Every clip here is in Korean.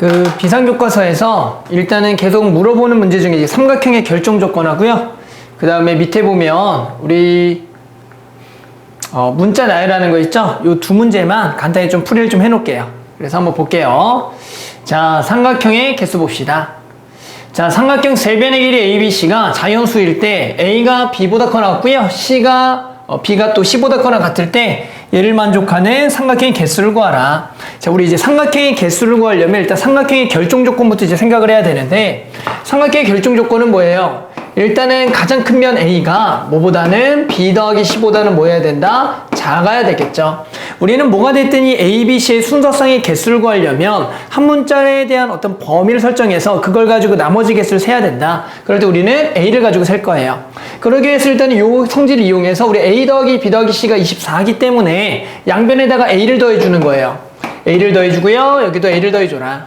그 비상교과서에서 일단은 계속 물어보는 문제 중에 삼각형의 결정 조건 하고요. 그 다음에 밑에 보면 우리 어, 문자 나열하는 거 있죠? 요두 문제만 간단히 좀 풀이를 좀 해놓을게요. 그래서 한번 볼게요. 자, 삼각형의 개수 봅시다. 자, 삼각형 세 변의 길이 ABC가 자연수일 때 A가 B보다 커나 같고요. C가 어, B가 또 C보다 커나 같을 때 얘를 만족하는 삼각형의 개수를 구하라. 자, 우리 이제 삼각형의 개수를 구하려면 일단 삼각형의 결정 조건부터 이제 생각을 해야 되는데 삼각형의 결정 조건은 뭐예요? 일단은 가장 큰 면 A가 뭐보다는 B 더하기 C보다는 뭐 해야 된다? 작아야 되겠죠. 우리는 뭐가 이 A, B, C의 순서상의 개수를 구하려면 한 문자에 대한 어떤 범위를 설정해서 그걸 가지고 나머지 개수를 세야 된다. 그럴 때 우리는 A를 가지고 셀 거예요. 그러기 위해서 일단 이 성질을 이용해서 우리 A 더하기 B 더하기 C가 24이기 때문에 양변에다가 A를 더해주는 거예요. A를 더해주고요. 여기도 A를 더해줘라.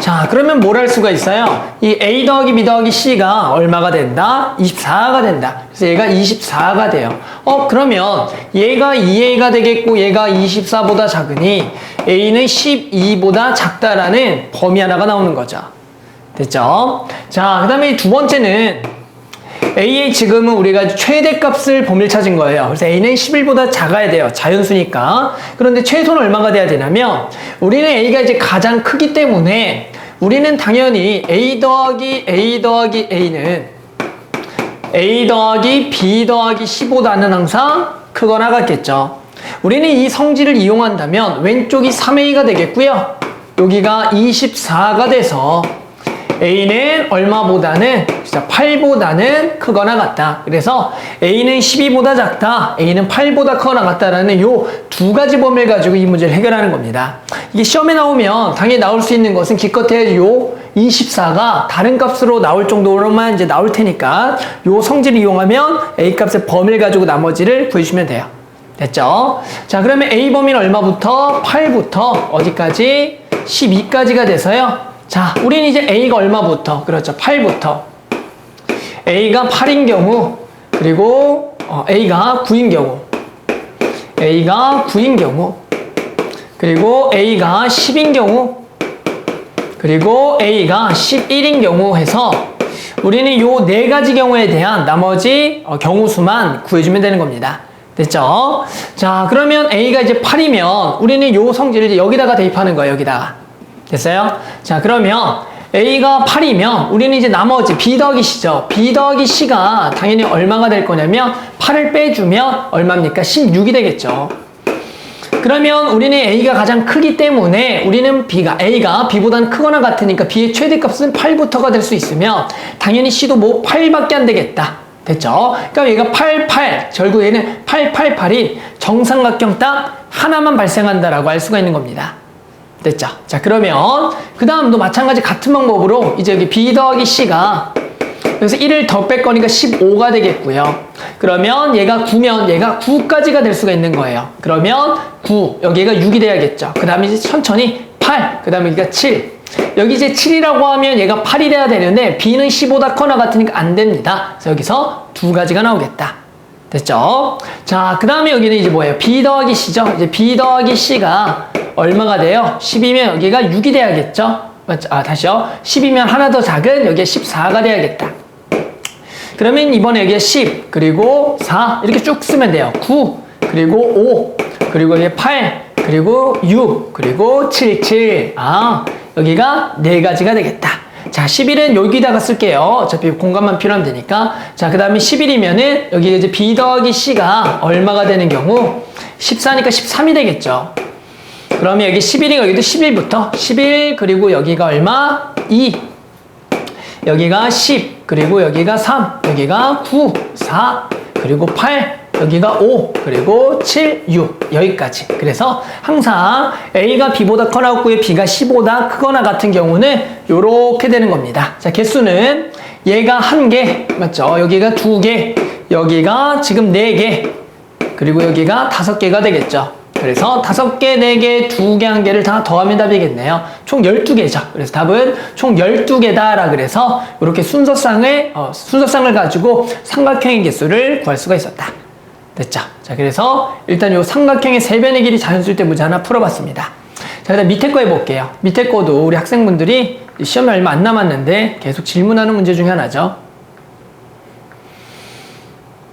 자, 그러면 뭘 할 수가 있어요? 이 A 더하기 B 더하기 C가 얼마가 된다? 24가 된다. 그래서 얘가 24가 돼요. 어, 그러면 얘가 2A가 되겠고 얘가 24보다 작으니 A는 12보다 작다라는 범위 하나가 나오는 거죠. 됐죠? 자, 그 다음에 두 번째는 A의 지금은 우리가 최대값을 범위를 찾은 거예요. 그래서 A는 11보다 작아야 돼요. 자연수니까. 그런데 최소는 얼마가 돼야 되냐면 우리는 A가 이제 가장 크기 때문에 우리는 당연히 A 더하기 A 더하기 A는 A 더하기 B 더하기 C보다는 항상 크거나 같겠죠. 우리는 이 성질을 이용한다면 왼쪽이 3A가 되겠고요. 여기가 24가 돼서 A는 얼마보다는 진짜 8보다는 크거나 같다. 그래서 A는 12보다 작다. A는 8보다 크거나 같다라는 요 두 가지 범위를 가지고 이 문제를 해결하는 겁니다. 이게 시험에 나오면 당연히 나올 수 있는 것은 기껏해 요 24가 다른 값으로 나올 정도로만 이제 나올 테니까 요 성질을 이용하면 A 값의 범위를 가지고 나머지를 구해주면 돼요. 됐죠? 자, 그러면 A 범위는 얼마부터? 8부터 어디까지? 12까지가 돼서요. 자, 우리는 이제 A가 얼마부터? 그렇죠. 8부터. A가 8인 경우, 그리고 어, A가 9인 경우, A가 9인 경우, 그리고 A가 10인 경우, 그리고 A가 11인 경우 해서 우리는 요 네 가지 경우에 대한 나머지 어, 경우 수만 구해주면 되는 겁니다. 됐죠? 자, 그러면 A가 이제 8이면 우리는 요 성질을 여기다가 대입하는 거예요, 여기다가. 됐어요? 자, 그러면 A가 8이면 우리는 이제 나머지 B 더하기 C죠. B 더하기 C가 당연히 얼마가 될 거냐면 8을 빼주면 얼마입니까? 16이 되겠죠. 그러면 우리는 A가 가장 크기 때문에 우리는 B가 A가 B보다는 크거나 같으니까 B의 최대값은 8부터가 될 수 있으면 당연히 C도 뭐 8밖에 안 되겠다. 됐죠? 그러니까 얘가 8, 8, 결국 얘는 8, 8, 8이 정삼각형 딱 하나만 발생한다라고 할 수가 있는 겁니다. 됐죠? 자, 그러면 그 다음도 마찬가지 같은 방법으로 이제 여기 B 더하기 C가 그래서 1을 더 뺄 거니까 15가 되겠고요. 그러면 얘가 9면 얘가 9까지가 될 수가 있는 거예요. 그러면 9, 여기가 6이 돼야겠죠. 그 다음에 이제 천천히 8, 그 다음에 여기가 7. 여기 이제 7이라고 하면 얘가 8이 돼야 되는데 B는 15다 커나 같으니까 안 됩니다. 그래서 여기서 두 가지가 나오겠다. 됐죠? 자, 그 다음에 여기는 이제 뭐예요? B 더하기 C죠? 이제 B 더하기 C가 얼마가 돼요? 10이면 여기가 6이 돼야겠죠? 맞죠? 아, 다시요. 10이면 하나 더 작은 여기에 14가 돼야겠다. 그러면 이번에 여기에 10, 그리고 4, 이렇게 쭉 쓰면 돼요. 9, 그리고 5, 그리고 여기 8, 그리고 6, 그리고 7, 7. 아, 여기가 네 가지가 되겠다. 자, 11은 여기다가 쓸게요. 어차피 공간만 필요하면 되니까. 자, 그 다음에 11이면은 여기 이제 B 더하기 C가 얼마가 되는 경우 14니까 13이 되겠죠. 그러면 여기 11이가 여기도 11부터 11 그리고 여기가 얼마? 2 여기가 10 그리고 여기가 3 여기가 9 4 그리고 8 여기가 5 그리고 7 6 여기까지 그래서 항상 A가 B보다 커나 같고요 B가 C보다 크거나 같은 경우는 이렇게 되는 겁니다 자 개수는 얘가 한개 맞죠 여기가 두개 여기가 지금 네개 그리고 여기가 다섯 개가 되겠죠 그래서 다섯 개, 네 개, 두 개, 한 개를 다 더하면 답이겠네요. 총 12개죠. 그래서 답은 총 12개다라 그래서 이렇게 순서상을, 어, 순서상을 가지고 삼각형의 개수를 구할 수가 있었다. 됐죠? 자, 그래서 일단 이 삼각형의 세 변의 길이 자연수일 때 문제 하나 풀어봤습니다. 자, 그다음 밑에 거 해볼게요. 밑에 거도 우리 학생분들이 시험이 얼마 안 남았는데 계속 질문하는 문제 중에 하나죠.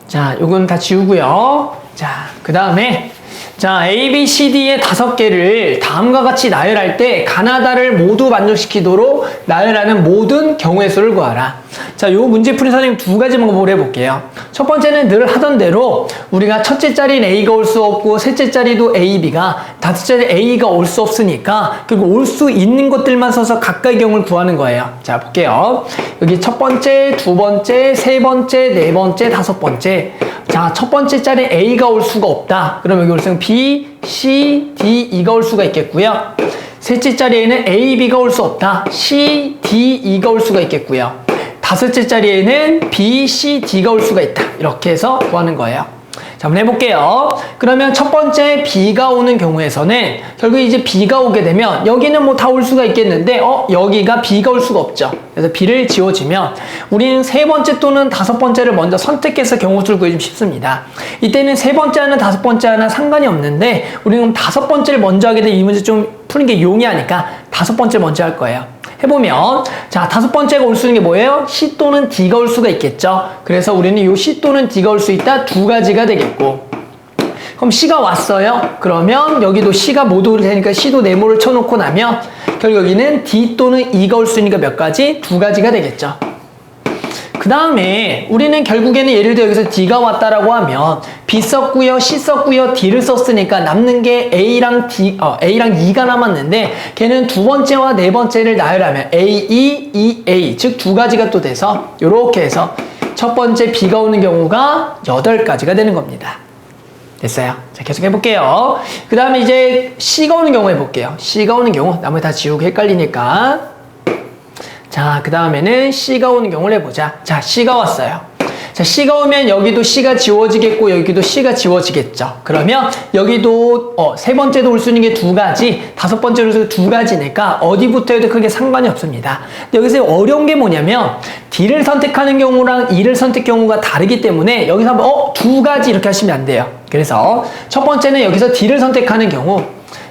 자, 요건 다 지우고요. 자, 그 다음에 자, A, B, C, D의 다섯 개를 다음과 같이 나열할 때 가나다를 모두 만족시키도록 나열하는 모든 경우의 수를 구하라. 자, 요 문제 풀이 선생님 두 가지 방법을 해볼게요. 첫 번째는 늘 하던 대로 우리가 첫째 자리는 A가 올 수 없고 셋째 자리도 A, B가 다섯 자리 A가 올 수 없으니까 그리고 올수 있는 것들만 써서 각각의 경우를 구하는 거예요. 자, 볼게요. 여기 첫 번째, 두 번째, 세 번째, 네 번째, 다섯 번째. 자, 첫 번째 자리에 A가 올 수가 없다. 그럼 여기 올 수는 B, C, D, E가 올 수가 있겠고요. 셋째 자리에는 A, B가 올 수 없다. C, D, E가 올 수가 있겠고요. 다섯째 자리에는 B, C, D가 올 수가 있다. 이렇게 해서 구하는 거예요. 자, 한번 해볼게요. 그러면 첫 번째 B가 오는 경우에서는 결국 이제 B가 오게 되면 여기는 뭐 다 올 수가 있겠는데 어 여기가 B가 올 수가 없죠. 그래서 B를 지워주면 우리는 세 번째 또는 다섯 번째를 먼저 선택해서 경우수를 구해주면 쉽습니다. 이때는 세 번째 하나 다섯 번째 하나 상관이 없는데 우리는 다섯 번째를 먼저 하게 되면 이 문제 좀 푸는 게 용이하니까 다섯 번째 먼저 할 거예요. 해보면 자 다섯 번째가 올 수 있는 게 뭐예요? C 또는 D가 올 수가 있겠죠. 그래서 우리는 이 C 또는 D가 올 수 있다 두 가지가 되겠고 그럼 C가 왔어요. 그러면 여기도 C가 못올 테니까 C도 네모를 쳐놓고 나면 결국 여기는 D 또는 E가 올 수 있는 게몇 가지? 두 가지가 되겠죠. 그 다음에 우리는 결국에는 예를 들어 여기서 D가 왔다라고 하면 B 썼고요, C 썼고요, D를 썼으니까 남는 게 A랑 D, 어, A랑 E가 남았는데 걔는 두 번째와 네 번째를 나열하면 A, E, E, A 즉 두 가지가 또 돼서 이렇게 해서 첫 번째 B가 오는 경우가 여덟 가지가 되는 겁니다. 됐어요. 자, 계속 해볼게요. 그 다음에 이제 C가 오는 경우 해볼게요. C가 오는 경우, 나머지 다 지우고 헷갈리니까. 자, 그 다음에는 C가 오는 경우를 해보자. 자, C가 왔어요. 자, C가 오면 여기도 C가 지워지겠고, 여기도 C가 지워지겠죠. 그러면 여기도, 어, 세 번째도 올 수 있는 게 두 가지, 다섯 번째로 올수 있는 두 가지니까 어디부터 해도 크게 상관이 없습니다. 여기서 어려운 게 뭐냐면, D를 선택하는 경우랑 E를 선택 경우가 다르기 때문에 여기서 한번, 어, 두 가지 이렇게 하시면 안 돼요. 그래서 첫 번째는 여기서 D를 선택하는 경우,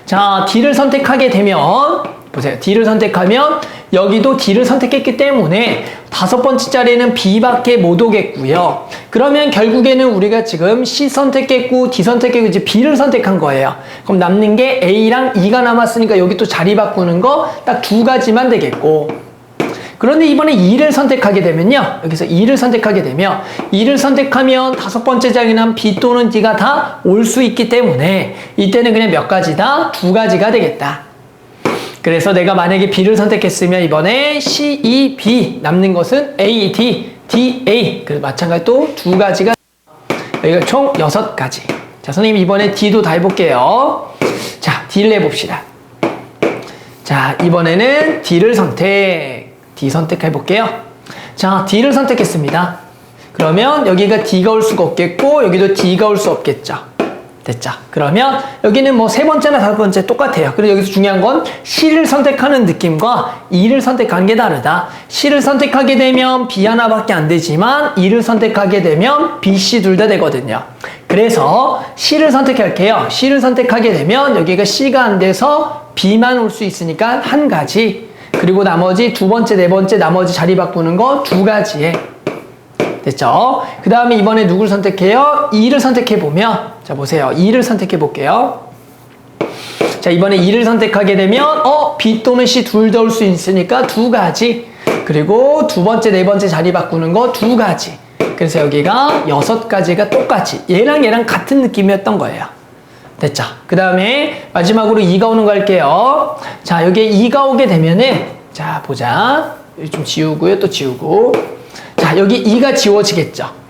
자, D를 선택하게 되면, 보세요. D를 선택하면 여기도 D를 선택했기 때문에 다섯 번째 자리에는 B밖에 못 오겠고요. 그러면 결국에는 우리가 지금 C 선택했고 D 선택했고 이제 B를 선택한 거예요. 그럼 남는 게 A랑 E가 남았으니까 여기 또 자리 바꾸는 거 딱 두 가지만 되겠고 그런데 이번에 2를 선택하게 되면요. 여기서 2를 선택하게 되면 2를 선택하면 다섯 번째 자리는 B 또는 D가 다 올 수 있기 때문에 이때는 그냥 몇 가지다? 두 가지가 되겠다. 그래서 내가 만약에 B를 선택했으면 이번에 C, E, B 남는 것은 A, D, D, A. 그래서 마찬가지 또 두 가지가 여기가 총 여섯 가지. 자 선생님 이번에 D도 다 해볼게요. 자 D를 해봅시다. 자 이번에는 D를 선택. D 선택해 볼게요. 자 D를 선택했습니다. 그러면 여기가 D가 올 수가 없겠고 여기도 D가 올 수 없겠죠 됐죠. 그러면 여기는 뭐 세 번째나 다섯 번째 똑같아요. 그리고 여기서 중요한 건 C를 선택하는 느낌과 E를 선택하는 게 다르다. C를 선택하게 되면 B 하나밖에 안 되지만 E를 선택하게 되면 B, C 둘 다 되거든요. 그래서 C를 선택할게요. C를 선택하게 되면 여기가 C가 안 돼서 B만 올 수 있으니까 한 가지. 그리고 나머지 두 번째, 네 번째 나머지 자리 바꾸는 거 두 가지에 됐죠? 그 다음에 이번에 누구를 선택해요? 2를 선택해 보면 자 보세요. 2를 선택해 볼게요. 자 이번에 2를 선택하게 되면 어 B 또는 C 둘 다 올 수 있으니까 두 가지. 그리고 두 번째 네 번째 자리 바꾸는 거 두 가지. 그래서 여기가 여섯 가지가 똑같이. 얘랑 얘랑 같은 느낌이었던 거예요. 됐죠? 그 다음에 마지막으로 2가 오는 거 할게요. 자 여기에 2가 오게 되면은 자 보자. 좀 지우고요 또 지우고. 자, 여기 2가 지워지겠죠.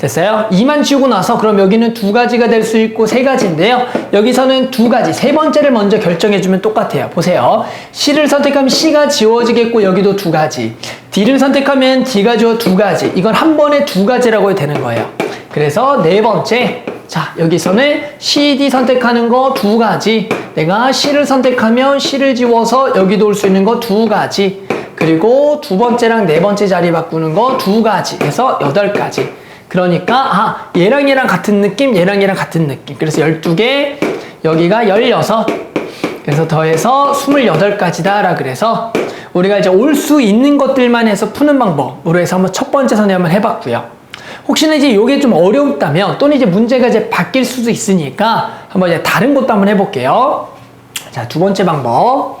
됐어요? 2만 지우고 나서 그럼 여기는 두 가지가 될 수 있고 세 가지인데요. 여기서는 두 가지, 세 번째를 먼저 결정해주면 똑같아요. 보세요. C를 선택하면 C가 지워지겠고 여기도 두 가지. D를 선택하면 D가 지워 두 가지. 이건 한 번에 두 가지라고 되는 거예요. 그래서 네 번째. 자, 여기서는 C, D 선택하는 거 두 가지. 내가 C를 선택하면 C를 지워서 여기도 올 수 있는 거 두 가지. 그리고 두 번째랑 네 번째 자리 바꾸는 거 두 가지 해서 여덟 가지. 그러니까 아 얘랑 얘랑 같은 느낌 얘랑 얘랑 같은 느낌 그래서 12개 여기가 16 그래서 더해서 28가지다 라 그래서 우리가 이제 올 수 있는 것들만 해서 푸는 방법으로 해서 한번 첫 번째 선에 한번 해봤고요. 혹시나 이제 이게 좀 어렵다면 또는 이제 문제가 이제 바뀔 수도 있으니까 한번 이제 다른 것도 한번 해볼게요. 자, 두 번째 방법.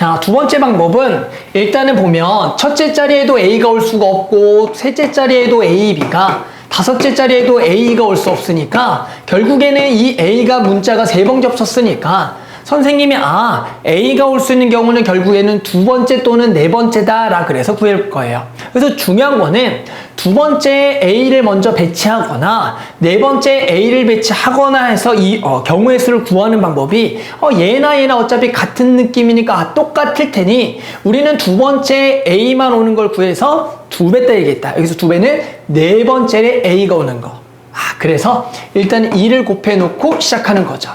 자, 두 번째 방법은 일단은 보면 첫째 자리에도 A가 올 수가 없고 셋째 자리에도 A, B가 다섯째 자리에도 A가 올 수 없으니까 결국에는 이 A가 문자가 세 번 겹쳤으니까 선생님이 아 A가 올 수 있는 경우는 결국에는 두 번째 또는 네 번째다 라 그래서 구할 거예요. 그래서 중요한 거는 두 번째 A를 먼저 배치하거나 네 번째 A를 배치하거나 해서 이 어, 경우의 수를 구하는 방법이 어, 얘나 얘나 어차피 같은 느낌이니까 아, 똑같을 테니 우리는 두 번째 A만 오는 걸 구해서 두 배 따야겠다. 여기서 두 배는 네 번째에 A가 오는 거. 아, 그래서 일단 2를 곱해 놓고 시작하는 거죠.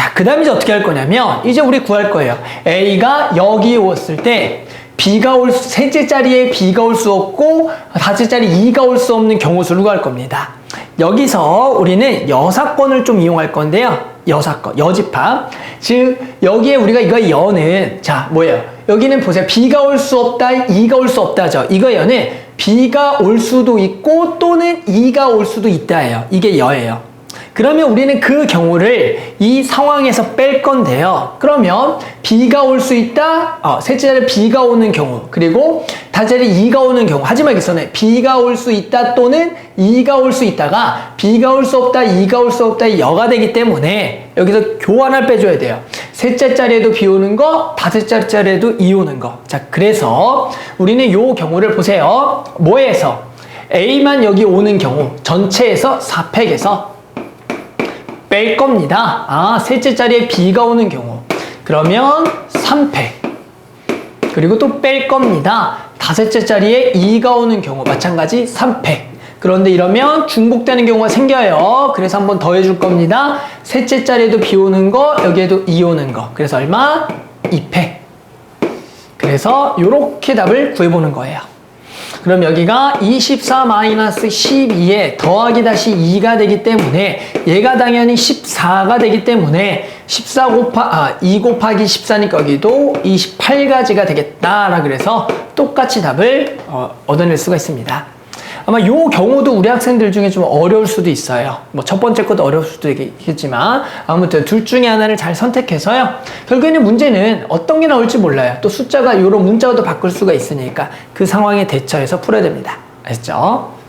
자, 그 다음에 이제 어떻게 할 거냐면, 이제 우리 구할 거예요. A가 여기 왔을 때, B가 올, 수, 셋째 자리에 B가 올 수 없고, 다섯째 자리 2가 올 수 없는 경우 수를 구할 겁니다. 여기서 우리는 여사건을 좀 이용할 건데요. 여사건, 여집합. 즉, 여기에 우리가 이거 여는, 자, 뭐예요? 여기는 보세요. B가 올 수 없다, 2가 올 수 없다죠. 이거 여는 B가 올 수도 있고, 또는 2가 올 수도 있다예요. 이게 여예요. 그러면 우리는 그 경우를 이 상황에서 뺄 건데요. 그러면 B가 올 수 있다. 어, 셋째 자리 B가 오는 경우. 그리고 다섯째 자리 2가 오는 경우. 하지만 여기서는 B가 올 수 있다 또는 2가 올 수 있다가 B가 올 수 없다, 2가 올 수 없다, 여가 되기 때문에 여기서 교환을 빼줘야 돼요. 셋째 자리에도 B 오는 거, 다섯째 자리에도 2 오는 거. 자, 그래서 우리는 이 경우를 보세요. 뭐에서? A만 여기 오는 경우 전체에서 4팩에서 뺄 겁니다. 아, 셋째 자리에 B가 오는 경우. 그러면 3팩. 그리고 또 뺄 겁니다. 다섯째 자리에 2가 오는 경우. 마찬가지 3팩. 그런데 이러면 중복되는 경우가 생겨요. 그래서 한번 더 해줄 겁니다. 셋째 자리에도 B 오는 거, 여기에도 2 오는 거. 그래서 얼마? 2팩. 그래서 이렇게 답을 구해보는 거예요. 그럼 여기가 24-12에 더하기 다시 2가 되기 때문에 얘가 당연히 14가 되기 때문에 14 곱하, 아, 2 곱하기 14니까 여기도 28가지가 되겠다라 그래서 똑같이 답을 어, 얻어낼 수가 있습니다. 아마 요 경우도 우리 학생들 중에 좀 어려울 수도 있어요. 뭐 첫 번째 것도 어려울 수도 있겠지만 아무튼 둘 중에 하나를 잘 선택해서요. 결국에는 문제는 어떤 게 나올지 몰라요. 또 숫자가 요런 문자도 바꿀 수가 있으니까 그 상황에 대처해서 풀어야 됩니다. 아셨죠?